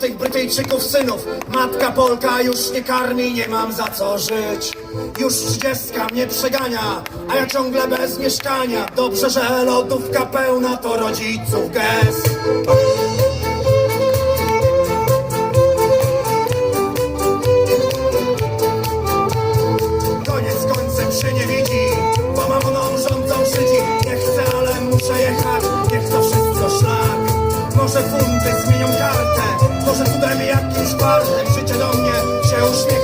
tych Brytyjczyków synów. Matka Polka już nie karmi, nie mam za co żyć. Już trzydziestka mnie przegania, a ja ciągle bez mieszkania. Dobrze, że lodówka pełna to rodziców gest. Koniec końcem nie widzi, bo mam mną rządzą Żydzi. Nie chcę, ale muszę jechać, niech to wszystko szlak. Może funty zmienią kartę, może cudem jakimś fartem życie do mnie się uśmiechnie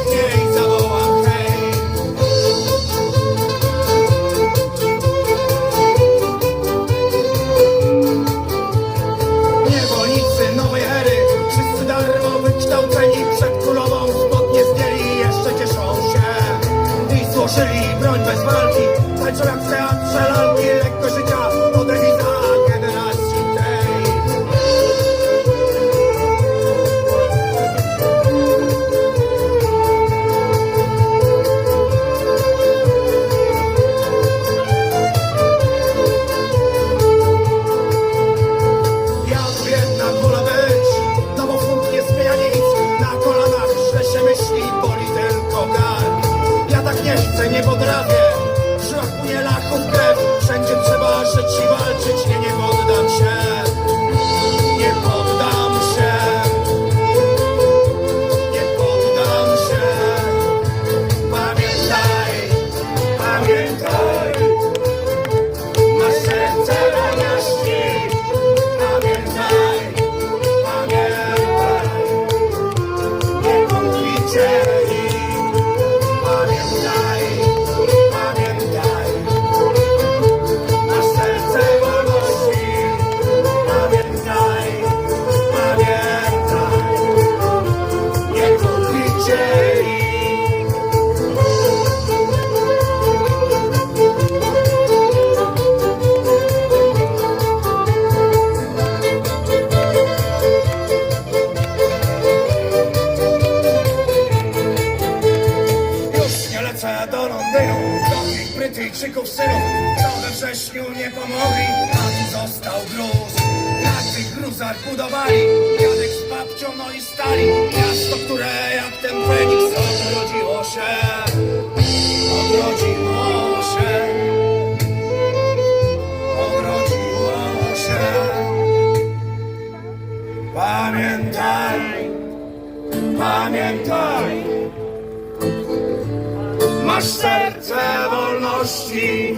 do Londynu, do tych Brytyjczyków synów, co we wrześniu nie pomogli, a tu został gruz. Na tych gruzach budowali, dziadek z babcią, no i stali, miasto, które jak ten Feniks odrodziło się, Masz serce wolności